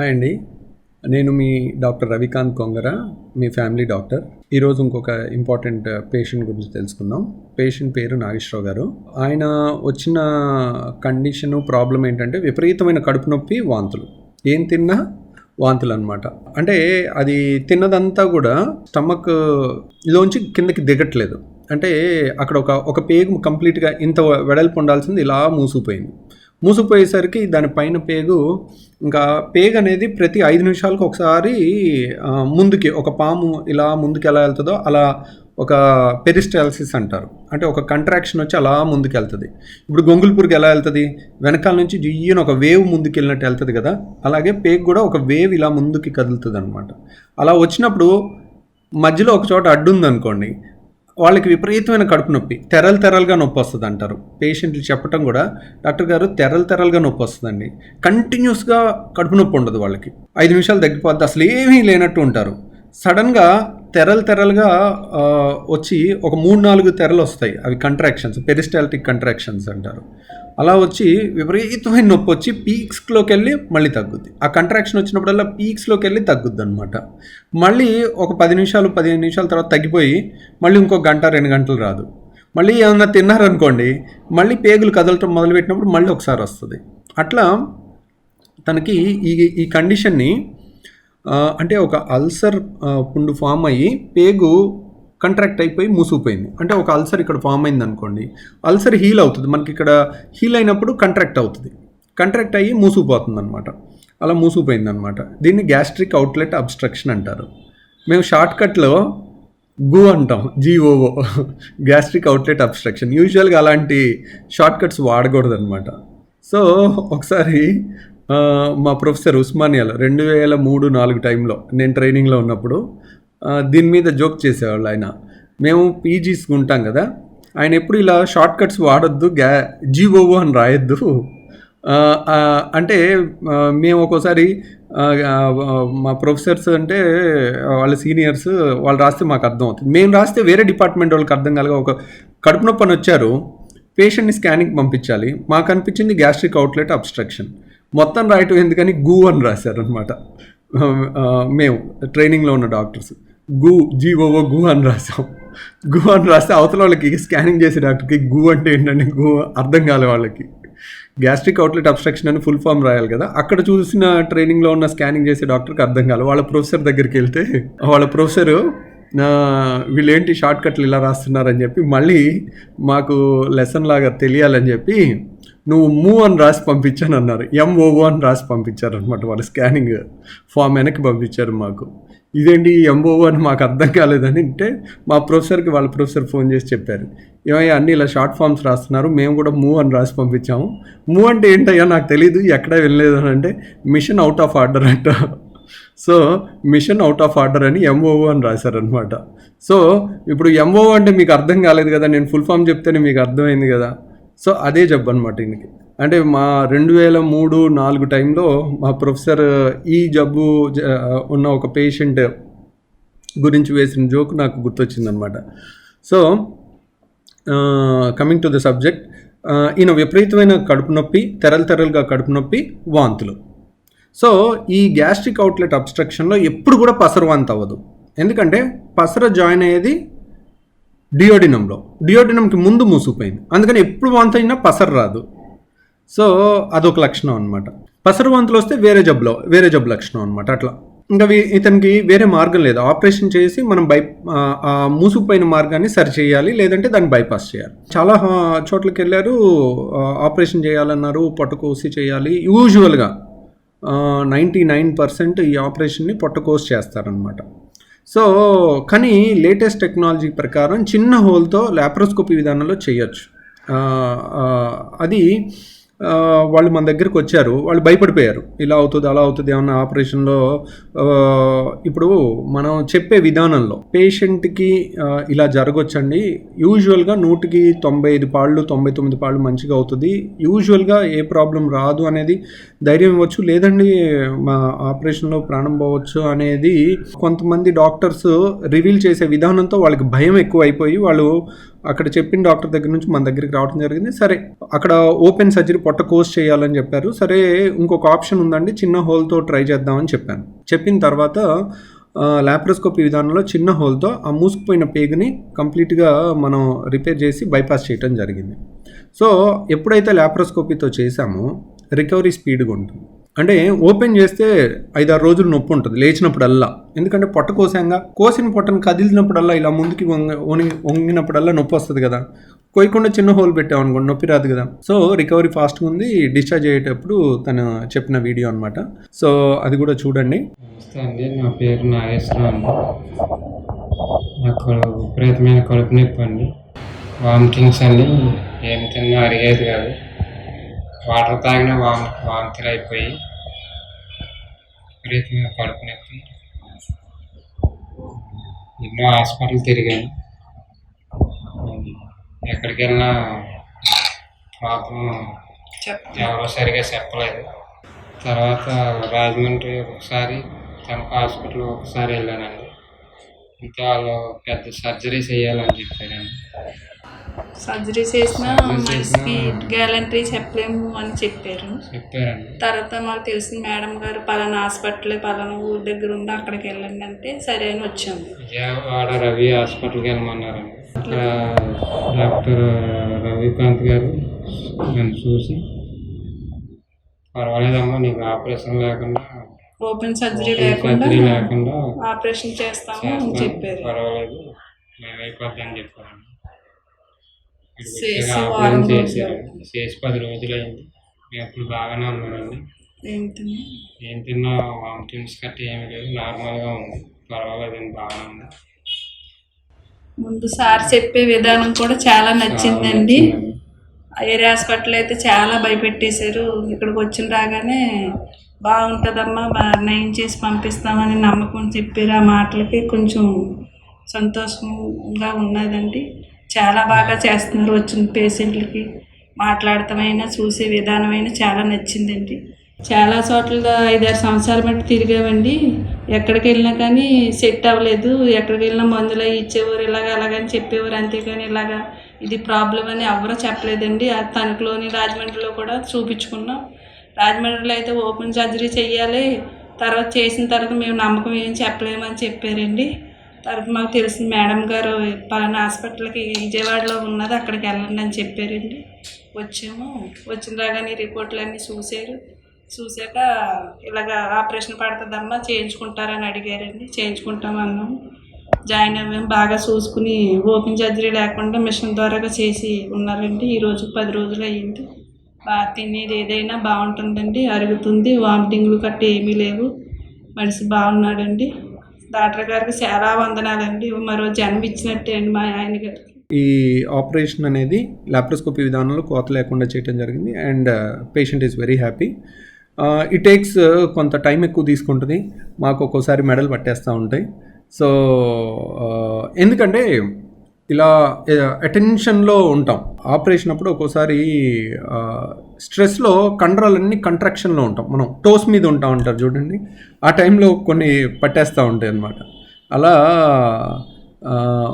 Hi అండి. నేను మీ డాక్టర్ రవికాంత్ కొంగర మీ ఫ్యామిలీ డాక్టర్. ఈరోజు ఇంకొక ఇంపార్టెంట్ పేషెంట్ గురించి తెలుసుకుందాం. పేషెంట్ పేరు నాగేశ్వరరావు గారు. ఆయన వచ్చిన కండిషన్ ప్రాబ్లం ఏంటంటే విపరీతమైన కడుపు నొప్పి వాంతులు. ఏం తిన్నా? వాంతులు అనమాట అంటే అది తిన్నదంతా కూడా స్టమక్ లోంచి కిందకి దిగట్లేదు. అంటే అక్కడ ఒక ఒక పేగు కంప్లీట్గా ఇంత వెడల్పు ఉండాల్సింది ఇలా మూసుకుపోయింది. మూసుకుపోయేసరికి దానిపైన పేగు ఇంకా పేగ్ అనేది ప్రతి ఐదు నిమిషాలకు ఒకసారి ముందుకి ఒక పాము ఇలా ముందుకు ఎలా వెళ్తుందో అలా ఒక పెరిస్టాలసిస్ అంటారు. అంటే ఒక కంట్రాక్షన్ వచ్చి అలా ముందుకు వెళ్తుంది. ఇప్పుడు గొంగుల్పూర్కి ఎలా వెళ్తుంది? వెనకాల నుంచి జియ్యను ఒక వేవ్ ముందుకు వెళ్ళినట్టు వెళ్తుంది కదా? అలాగే పేగు కూడా ఒక వేవ్ ఇలా ముందుకి కదులుతుంది అనమాట అలా వచ్చినప్పుడు మధ్యలో ఒక చోట అడ్డు ఉందనుకోండి వాళ్ళకి విపరీతమైన కడుపు నొప్పి తెరలు తెరలుగా నొప్పి వస్తుంది అంటారు. పేషెంట్లు చెప్పటం కూడా డాక్టర్ గారు తెరలు తెరలుగా నొప్పి వస్తుందండి. కంటిన్యూస్గా కడుపు నొప్పి ఉండదు వాళ్ళకి. ఐదు నిమిషాలు తగ్గిపోద్ది అసలు ఏమీ లేనట్టు ఉంటారు. సడన్గా తెరలు తెరలుగా వచ్చి ఒక మూడు నాలుగు తెరలు వస్తాయి. అవి కంట్రాక్షన్స్ పెరిస్టాలిటిక్ కంట్రాక్షన్స్ అంటారు. అలా వచ్చి విపరీతమైన నొప్పి వచ్చి పీక్స్లోకి వెళ్ళి మళ్ళీ తగ్గుద్ది. ఆ కంట్రాక్షన్ వచ్చినప్పుడల్లా పీక్స్లోకి వెళ్ళి తగ్గుద్ది అనమాట మళ్ళీ ఒక పది నిమిషాలు పదిహేను నిమిషాల తర్వాత తగ్గిపోయి మళ్ళీ ఇంకో గంట రెండు గంటలు రాదు. మళ్ళీ ఏమన్నా తిన్నారనుకోండి మళ్ళీ పేగులు కదలటం మొదలుపెట్టినప్పుడు మళ్ళీ ఒకసారి వస్తుంది. అట్లా తనకి ఈ ఈ కండిషన్ని అంటే ఒక అల్సర్ పుండు ఫామ్ అయ్యి పేగు కంట్రాక్ట్ అయిపోయి మూసుకుపోయింది. అంటే ఒక అల్సర్ ఇక్కడ ఫామ్ అయింది అనుకోండి అల్సర్ హీల్ అవుతుంది. మనకి ఇక్కడ హీల్ అయినప్పుడు కంట్రాక్ట్ అవుతుంది. కంట్రాక్ట్ అయ్యి మూసుకుపోతుంది అనమాట అలా మూసుకుపోయింది అనమాట దీన్ని గ్యాస్ట్రిక్ అవుట్లెట్ అబ్స్ట్రక్షన్ అంటారు. మేము షార్ట్కట్లో గు అంటాం జీఓఓ గ్యాస్ట్రిక్ అవుట్లెట్ అబ్స్ట్రక్షన్. యూజువల్గా అలాంటి షార్ట్కట్స్ వాడకూడదు అనమాట సో ఒకసారి మా ప్రొఫెసర్ ఉస్మానియాలో రెండు వేల మూడు నాలుగు టైంలో నేను ట్రైనింగ్లో ఉన్నప్పుడు దీని మీద జోక్ చేసేవాళ్ళు ఆయన. మేము పీజీస్ ఉంటాం కదా ఆయన ఎప్పుడు ఇలా షార్ట్ కట్స్ వాడొద్దు గ్యా జీఓఓ అని రాయొద్దు. అంటే మేము ఒక్కోసారి మా ప్రొఫెసర్స్ అంటే వాళ్ళ సీనియర్స్ వాళ్ళు రాస్తే మాకు అర్థం అవుతుంది మేము రాస్తే వేరే డిపార్ట్మెంట్ వాళ్ళకి అర్థం కలగా ఒక కడుపు నొప్పని వచ్చారు పేషెంట్ని స్కానింగ్ పంపించాలి. మాకు అనిపించింది గ్యాస్ట్రిక్ అవుట్లెట్ అబ్స్ట్రక్షన్. మొత్తం రాయటం ఎందుకని గూ అని రాశారనమాట మేము ట్రైనింగ్లో ఉన్న డాక్టర్స్. గు జీఓఓ గు అని రాసాం గు అని రాస్తే అవతల వాళ్ళకి స్కానింగ్ చేసే డాక్టర్కి గు అంటే ఏంటంటే గు అర్థం కాలే వాళ్ళకి. గ్యాస్ట్రిక్ అవుట్లెట్ అబ్స్ట్రక్షన్ అని ఫుల్ ఫామ్ రాయాలి కదా అక్కడ చూసిన ట్రైనింగ్లో ఉన్న స్కానింగ్ చేసే డాక్టర్కి అర్థం కాలేదు వాళ్ళ ప్రొఫెసర్ దగ్గరికి వెళ్తే వాళ్ళ ప్రొఫెసరు నా వీళ్ళేంటి షార్ట్ కట్లు ఇలా రాస్తున్నారని చెప్పి మళ్ళీ మాకు లెసన్ లాగా తెలియాలని చెప్పి నువ్వు మూ అని రాసి పంపించాను అన్నారు ఎంఓఓ అని రాసి పంపించారు అనమాట వాళ్ళు స్కానింగ్ ఫామ్ వెనక్కి పంపించారు మాకు. ఇదేంటి ఎంఓఓ అని మాకు అర్థం కాలేదని అంటే మా ప్రొఫెసర్కి వాళ్ళ ప్రొఫెసర్ ఫోన్ చేసి చెప్పారు. ఏమయ్యా అన్ని ఇలా షార్ట్ ఫామ్స్ రాస్తున్నారు మేము కూడా మూవ్ అని రాసి పంపించాము. మూవ్ అంటే ఏంటయ్యా నాకు తెలియదు ఎక్కడ వెళ్ళలేదు అని అంటే మిషన్ అవుట్ ఆఫ్ ఆర్డర్ అంట. So machine out of order అని ఎంఓఓ అని రాశారనమాట సో ఇప్పుడు ఎంఓఓ అంటే మీకు అర్థం కాలేదు కదా నేను ఫుల్ ఫామ్ చెప్తేనే మీకు అర్థమైంది కదా. సో అదే జబ్బు అనమాట ఈయనకి. అంటే మా రెండు వేల మూడు నాలుగు టైంలో మా ప్రొఫెసర్ ఈ జబ్బు ఉన్న ఒక పేషెంట్ గురించి వేసిన జోక్ నాకు గుర్తొచ్చిందనమాట so coming to the subject ఈయన విపరీతమైన కడుపు నొప్పి తెరలు తెరలుగా కడుపు నొప్పి వాంతులు. సో ఈ గ్యాస్ట్రిక్ అవుట్లెట్ అబ్స్ట్రక్షన్లో ఎప్పుడు కూడా పసరు వంత అవ్వదు. ఎందుకంటే పసర జాయిన్ అయ్యేది డియోడినంలో. డియోడినంకి ముందు మూసుకుపోయింది. అందుకని ఎప్పుడు వాంత అయినా పసరు రాదు. సో అదొక లక్షణం అనమాట పసరు వాంతులు వస్తే వేరే జబ్బులో వేరే జబ్బు లక్షణం అనమాట అట్లా. ఇంకా ఇతనికి వేరే మార్గం లేదు. ఆపరేషన్ చేసి మనం బై ఆ, మూసుకుపోయిన మార్గాన్ని సరి చేయాలి లేదంటే దాన్ని బైపాస్ చేయాలి. చాలా చోట్లకి వెళ్ళారు ఆపరేషన్ చేయాలన్నారు పట్టుకోసి చేయాలి. యూజువల్గా నైంటీ నైన్ పర్సెంట్ ఈ ఆపరేషన్ని పొట్టకోస్ చేస్తారనమాట సో కానీ లేటెస్ట్ టెక్నాలజీ ప్రకారం చిన్న హోల్తో లాప్రోస్కోపీ విధానంలో చేయొచ్చు. అది వాళ్ళు మన దగ్గరికి వచ్చారు. వాళ్ళు భయపడిపోయారు. ఇలా అవుతుంది అలా అవుతుంది ఏమన్నా ఆపరేషన్లో ఇప్పుడు మనం చెప్పే విధానంలో పేషెంట్కి ఇలా జరగొచ్చండి. యూజువల్గా నూటికి తొంభై ఐదు పాళ్ళు తొంభై తొమ్మిది పాళ్ళు మంచిగా అవుతుంది. యూజువల్గా ఏ ప్రాబ్లం రాదు అనేది ధైర్యం ఇవ్వచ్చు. లేదండి మా ఆపరేషన్లో ప్రాణం పోవచ్చు అనేది కొంతమంది డాక్టర్స్ రివీల్ చేసే విధానంతో వాళ్ళకి భయం ఎక్కువ అయిపోయి వాళ్ళు అక్కడ చెప్పిన డాక్టర్ దగ్గర నుంచి మన దగ్గరికి రావడం జరిగింది. సరే అక్కడ ఓపెన్ సర్జరీ పొట్ట కోర్స్ చేయాలని చెప్పారు. సరే ఇంకొక ఆప్షన్ ఉందండి చిన్న హోల్తో ట్రై చేద్దామని చెప్పాను. చెప్పిన తర్వాత ల్యాప్రోస్కోపీ విధానంలో చిన్న హోల్తో ఆ మూసుకుపోయిన పేగుని కంప్లీట్గా మనం రిపేర్ చేసి బైపాస్ చేయడం జరిగింది. సో ఎప్పుడైతే ల్యాప్రోస్కోపీతో చేశామో రికవరీ స్పీడ్గా ఉంటుంది. అంటే ఓపెన్ చేస్తే ఐదారు రోజులు నొప్పి ఉంటుంది లేచినప్పుడల్లా. ఎందుకంటే పొట్ట కోసాంగా కోసిన పొట్టను కదిలినప్పుడల్లా ఇలా ముందుకి వంగ వంగినప్పుడల్లా నొప్పి వస్తుంది కదా. కోయకుండా చిన్న హోల్ పెట్టామనుకోండి నొప్పి రాదు కదా. సో రికవరీ ఫాస్ట్గా ఉంది డిశ్చార్జ్ అయ్యేటప్పుడు తను చెప్పిన వీడియో అనమాట సో అది కూడా చూడండి. నమస్తే అండి నా పేరు నాగేశ్వరం నాకు విపరీతమైన కడుపు నొప్పి అండి. వామిటింగ్స్ అండి ఏం తిన్నా అరిగేది కాదు. వాటర్ తాగిన వామ్ వాంతులు అయిపోయి కడుపు నొప్పి ఎన్నో హాస్పిటల్ తిరిగాను. ఎక్కడికి వెళ్ళినా ప్రాబ్లం ఎవరో సరిగా చెప్పలేదు. తర్వాత రాజమండ్రి ఒకసారి తనకు హాస్పిటల్ ఒకసారి వెళ్ళానండి. ఇంకా వాళ్ళు పెద్ద సర్జరీ చేయాలని చెప్పారండి సర్జరీ చేసినా మనిషికి గ్యాలంటరీ చెప్పలేము అని చెప్పారు. చెప్పారండి. తర్వాత మాకు తెలిసిన మేడం గారు పలానా హాస్పిటల్ పలానా ఊరి దగ్గర ఉంది అక్కడికి వెళ్ళండి అంటే సరే అని వచ్చాము. విజయవాడ రవి హాస్పిటల్కి వెళ్ళమన్నారండి. అక్కడ డాక్టర్ రవికాంత్ గారు నన్ను చూసి పర్వాలేదమ్మా నీకు ఆపరేషన్ లేకుండా ఓపెన్ సర్జరీ లేకుండా ఆపరేషన్ చేస్తాము అని. చెప్పారు. పర్వాలేదు. చేసి పది రోజులు అయింది మేము ఇప్పుడు బాగానే ఉన్నానండి ఏంటని ఏం తిన్నా? వామిటింగ్స్ గట్రా ఏమీ లేదు నార్మల్గా ఉంది. పర్వాలేదండి బాగానే ఉంది ముందు సార్ చెప్పే విధానం కూడా చాలా నచ్చిందండి. ఏరే హాస్పిటల్ అయితే చాలా భయపెట్టేశారు. ఇక్కడికి వచ్చిన రాగానే బాగుంటుందమ్మా బా- నయం చేసి పంపిస్తామని నమ్మకం చెప్పారు. ఆ మాటలకి కొంచెం సంతోషంగా ఉన్నదండి. చాలా బాగా చేస్తున్నారు వచ్చిన పేషెంట్లకి. మాట్లాడటమైనా చూసే విధానమైనా చాలా నచ్చిందండి. చాలా చోట్ల ఐదారు సంవత్సరాల బట్టి తిరిగామండి. ఎక్కడికి వెళ్ళినా కానీ సెట్ అవ్వలేదు. ఎక్కడికి వెళ్ళినా మందులు అవి ఇచ్చేవారు ఇలాగ అలాగని చెప్పేవారు. అంతేగాని ఇలాగా ఇది ప్రాబ్లం అని ఎవరూ చెప్పలేదండి. ఆ తణుకులోని రాజమండ్రిలో కూడా చూపించుకున్నాం. రాజమండ్రిలో అయితే ఓపెన్ సర్జరీ చెయ్యాలి. తర్వాత చేసిన తర్వాత మేము నమ్మకం ఏం చెప్పలేమని చెప్పారండి. తర్వాత మాకు తెలిసిన మేడం గారు పలానా హాస్పిటల్కి విజయవాడలో ఉన్నది అక్కడికి వెళ్ళండి అని చెప్పారండి. వచ్చాము. వచ్చిన రాగానే రిపోర్ట్లు అన్నీ చూశారు. చూశాక ఇలాగ ఆపరేషన్ పడుతుందమ్మా చేయించుకుంటారని అడిగారండి. చేయించుకుంటాం అన్నాము. జాయిన్ అవ్వాము బాగా చూసుకుని ఓపెన్ సర్జరీ లేకుండా మిషన్ ద్వారాగా చేసి ఉన్నారండి. ఈరోజు పది రోజులు అయ్యింది. బాగా తినేది ఏదైనా బాగుంటుందండి అరుగుతుంది వామిటింగ్లు గట్ట ఏమీ లేవు. మనిషి బాగున్నాడండి. డాక్టర్ గారికి చాలా వందనాలండి. మరో జన్మ ఇచ్చినట్టే అండి మా ఆయన గారికి. ఈ ఆపరేషన్ అనేది లాప్రోస్కోపీ విధానంలో కోత లేకుండా చేయడం జరిగింది. And uh, patient is very happy. Uh, it takes uh, కొంత టైం ఎక్కువ తీసుకుంటుంది. మాకు ఒక్కోసారి మెడల్ పట్టేస్తూ ఉంటాయి. సో ఎందుకంటే ఇలా అటెన్షన్లో ఉంటాం. ఆపరేషన్ అప్పుడు ఒక్కోసారి స్ట్రెస్లో కండరాలన్నీ కంట్రాక్షన్లో ఉంటాం. మనం టోస్ మీద ఉంటాం ఉంటారు చూడండి. ఆ టైంలో కొన్ని పట్టేస్తూ ఉంటాయి అన్నమాట. అలా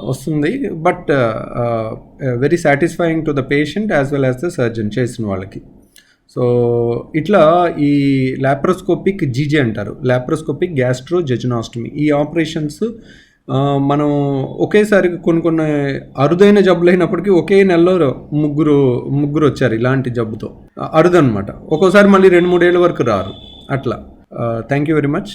వస్తుంది. But very satisfying to the patient as well as the surgeon చేసిన వాళ్ళకి. సో ఇట్లా ఈ లాప్రోస్కోపిక్ జీజే అంటారు. లాప్రోస్కోపిక్ గ్యాస్ట్రో జజనాస్టమీ ఈ ఆపరేషన్స్ మనం ఒకేసారి కొన్ని కొన్ని అరుదైన జబ్బులు అయినప్పటికీ ఒకే నెలలో ముగ్గురు ముగ్గురు వచ్చారు ఇలాంటి జబ్బుతో. అరుదు అనమాట ఒక్కోసారి మళ్ళీ రెండు మూడేళ్ళ వరకు రారు. అట్లా. Thank you very much